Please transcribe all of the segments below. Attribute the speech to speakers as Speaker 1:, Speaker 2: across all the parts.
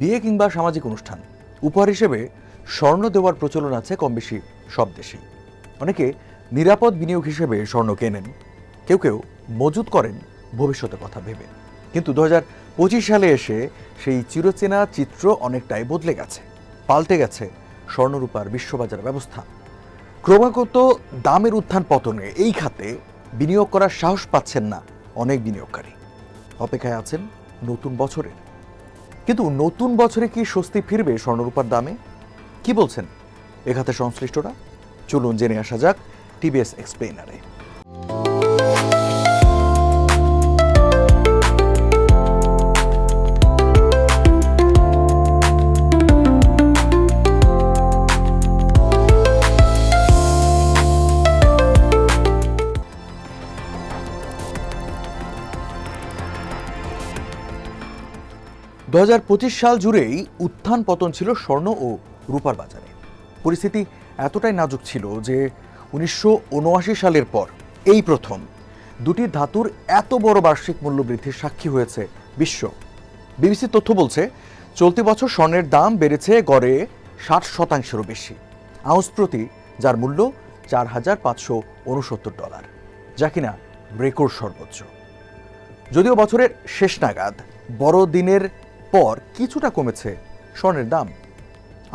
Speaker 1: বিয়ে কিংবা সামাজিক অনুষ্ঠান, উপহার হিসেবে স্বর্ণ দেওয়ার প্রচলন আছে কম বেশি সব দেশেই। অনেকে নিরাপদ বিনিয়োগ হিসেবে স্বর্ণ কেনেন, কেউ কেউ মজুত করেন ভবিষ্যতের কথা ভেবে। কিন্তু দু সালে এসে সেই চিরচেনা চিত্র অনেকটাই বদলে গেছে, পাল্টে গেছে স্বর্ণরূপার বিশ্ববাজার ব্যবস্থা। ক্রমাগত দামের উত্থান পতনে এই খাতে বিনিয়োগ করার সাহস পাচ্ছেন না অনেক বিনিয়োগকারী। অপেক্ষায় আছেন নতুন বছরের কিন্তু নতুন বছরে কি স্বস্তি ফিরবে স্বর্ণরূপার দামে? কি বলছেন? এ খাতে সংশ্লিষ্টরা? চলুন জেনে আসা যাক টিবিএস এক্সপ্লেনারে দু হাজার পঁচিশ সাল জুড়েই উত্থান পতন ছিল স্বর্ণ ও রূপার বাজারে। পরিস্থিতি এতটাই নাজুক ছিল যে উনিশশো উনআশি সালের পর এই প্রথম দুটি ধাতুর এত বড় বার্ষিক মূল্য বৃদ্ধির সাক্ষী হয়েছে বিশ্ব। বিবিসি তথ্য বলছে, চলতি বছর স্বর্ণের দাম বেড়েছে গড়ে ষাট শতাংশেরও বেশি। আউন্স প্রতি, যার মূল্য চার হাজার পাঁচশো উনসত্তর ডলার, যা কিনা রেকর্ড সর্বোচ্চ। যদিও বছরের শেষ নাগাদ বড়দিনের পর কিছুটা কমেছে স্বর্ণের দাম।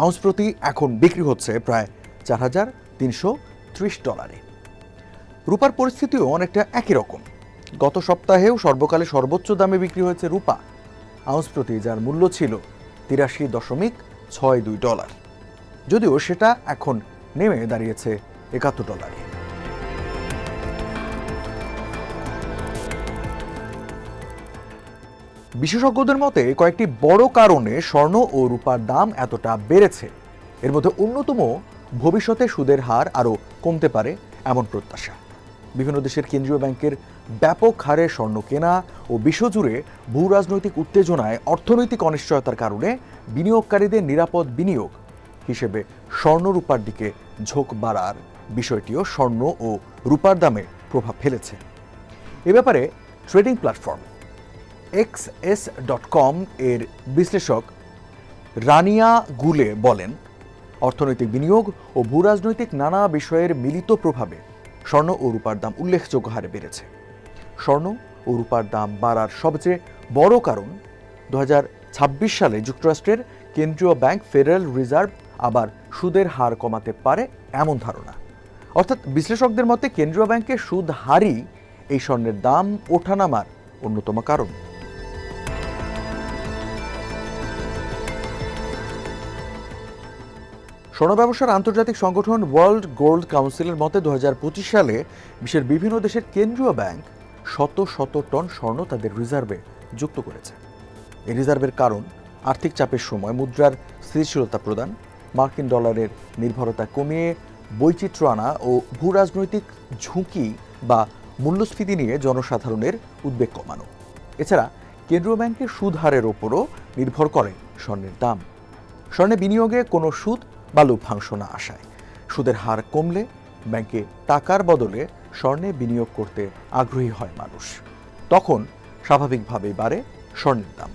Speaker 1: আউন্স প্রতি এখন বিক্রি হচ্ছে প্রায় চার হাজার তিনশো ত্রিশ ডলারে। রূপার পরিস্থিতিও অনেকটা একই রকম। গত সপ্তাহেও সর্বকালে সর্বোচ্চ দামে বিক্রি হয়েছে রূপা। আউন্স প্রতি যার মূল্য ছিল তিরাশি দশমিক ছয় দুই ডলার। যদিও সেটা এখন নেমে দাঁড়িয়েছে একাত্তর ডলারে। বিশেষজ্ঞদের মতে, কয়েকটি বড় কারণে স্বর্ণ ও রূপার দাম এতটা বেড়েছে। এর মধ্যে অন্যতম, ভবিষ্যতে সুদের হার আরও কমতে পারে এমন প্রত্যাশা। বিভিন্ন দেশের কেন্দ্রীয় ব্যাংকের ব্যাপক হারে স্বর্ণ কেনা ও বিশ্বজুড়ে ভূ রাজনৈতিক উত্তেজনায় অর্থনৈতিক অনিশ্চয়তার কারণে বিনিয়োগকারীদের নিরাপদ বিনিয়োগ হিসেবে স্বর্ণ রূপার দিকে ঝোঁক বাড়ার বিষয়টিও স্বর্ণ ও রূপার দামে প্রভাব ফেলেছে। এ ব্যাপারে trading platform X S dot com এর বিশ্লেষক রানিয়া গুলে বলেন, অর্থনৈতিক বিনিয়োগ ও ভূরাজনৈতিক নানা বিষয়ের মিলিত প্রভাবে স্বর্ণ ও রূপার দাম উল্লেখযোগ্য হারে বেড়েছে। স্বর্ণ ও রূপার দাম বাড়ার সবচেয়ে বড় কারণ দু হাজার ছাব্বিশ সালে যুক্তরাষ্ট্রের কেন্দ্রীয় ব্যাংক ফেডারেল রিজার্ভ আবার সুদের হার কমাতে পারে এমন ধারণা। অর্থাৎ বিশ্লেষকদের মতে, কেন্দ্রীয় ব্যাংকের সুদ হারই এই স্বর্ণের দাম ওঠানামার অন্যতম কারণ। স্বর্ণ ব্যবসার আন্তর্জাতিক সংগঠন ওয়ার্ল্ড গোল্ড কাউন্সিলের মতে দু হাজার পঁচিশ সালে বিশ্বের বিভিন্ন দেশের কেন্দ্রীয় ব্যাংক শত শত টন স্বর্ণ তাদের রিজার্ভে যুক্ত করেছে। এই রিজার্ভের কারণ, আর্থিক চাপের সময় মুদ্রার স্থিতিশীলতা প্রদান, মার্কিন ডলারের নির্ভরতা কমিয়ে, বৈচিত্র্য আনা ও ভূ রাজনৈতিক ঝুঁকি বা মূল্যস্ফীতি নিয়ে জনসাধারণের উদ্বেগ কমানো। এছাড়া কেন্দ্রীয় ব্যাংকের সুদ হারের ওপরও নির্ভর করে স্বর্ণের দাম। স্বর্ণে বিনিয়োগে কোনো সুদ বা লভ্যাংশ না আসায় সুদের হার কমলে ব্যাংকে টাকার বদলে স্বর্ণে বিনিয়োগ করতে আগ্রহী হয় মানুষ। তখন স্বাভাবিকভাবেই বাড়ে স্বর্ণের দাম।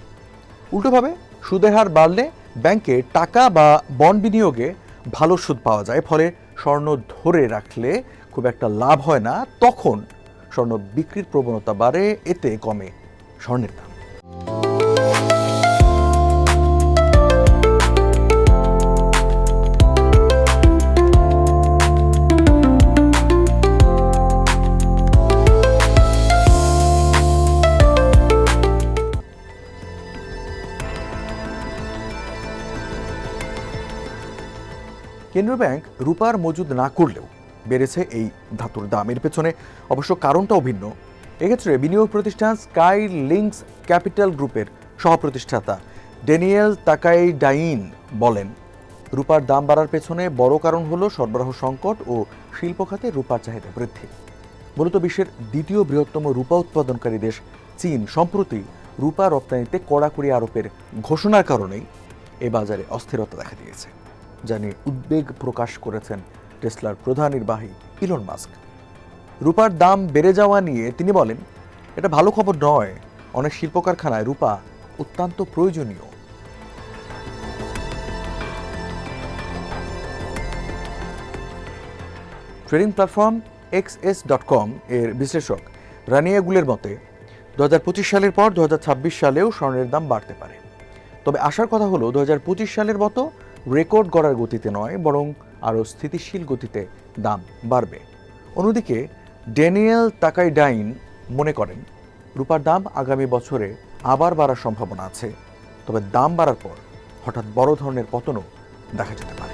Speaker 1: উল্টোভাবে সুদের হার বাড়লে ব্যাংকে টাকা বা বন্ড বিনিয়োগে ভালো সুদ পাওয়া যায়, ফলে স্বর্ণ ধরে রাখলে খুব একটা লাভ হয় না। তখন স্বর্ণ বিক্রির প্রবণতা বাড়ে, এতে কমে স্বর্ণের দাম। কেন্দ্রীয় ব্যাংক রূপার মজুদ না করলেও বেড়েছে এই ধাতুর দাম। এর পেছনে অবশ্য কারণটাও ভিন্ন। এক্ষেত্রে বিনিয়োগ প্রতিষ্ঠান স্কাই লিঙ্কস ক্যাপিটাল গ্রুপের সহপ্রতিষ্ঠাতা ড্যানিয়েল তাকাই ডাইন বলেন, রূপার দাম বাড়ার পেছনে বড় কারণ হলো সরবরাহ সংকট ও শিল্প খাতে রূপার চাহিদা বৃদ্ধি। মূলত বিশ্বের দ্বিতীয় বৃহত্তম রূপা উৎপাদনকারী দেশ চীন। সম্প্রতি রূপা রপ্তানিতে কড়াকড়ি আরোপের ঘোষণার কারণেই এ বাজারে অস্থিরতা দেখা দিয়েছে। জানিয়ে উদ্বেগ প্রকাশ করেছেন টেসলার প্রধান নির্বাহী ইলন মাস্ক। রূপার দাম বেড়ে যাওয়া নিয়ে তিনি বলেন, এটা ভালো খবর নয়। অনেক শিল্প কারখানায় রূপা অত্যন্ত প্রয়োজনীয়। Trading platform X S dot com এর বিশ্লেষক রানিয়া গুলের মতে দুহাজার পঁচিশ সালের পর দু হাজার ছাব্বিশ সালেও স্বর্ণের দাম বাড়তে পারে। তবে আসার কথা হলো, দু হাজার পঁচিশ সালের মতো রেকর্ড গড়ার গতিতে নয়, বরং আরও স্থিতিশীল গতিতে দাম বাড়বে। অন্যদিকে, ড্যানিয়েল তাকাইডাইন মনে করেন, রূপার দাম আগামী বছরে আবার বাড়ার সম্ভাবনা আছে। তবে দাম বাড়ার পর হঠাৎ বড় ধরনের পতনও দেখা যেতে পারে।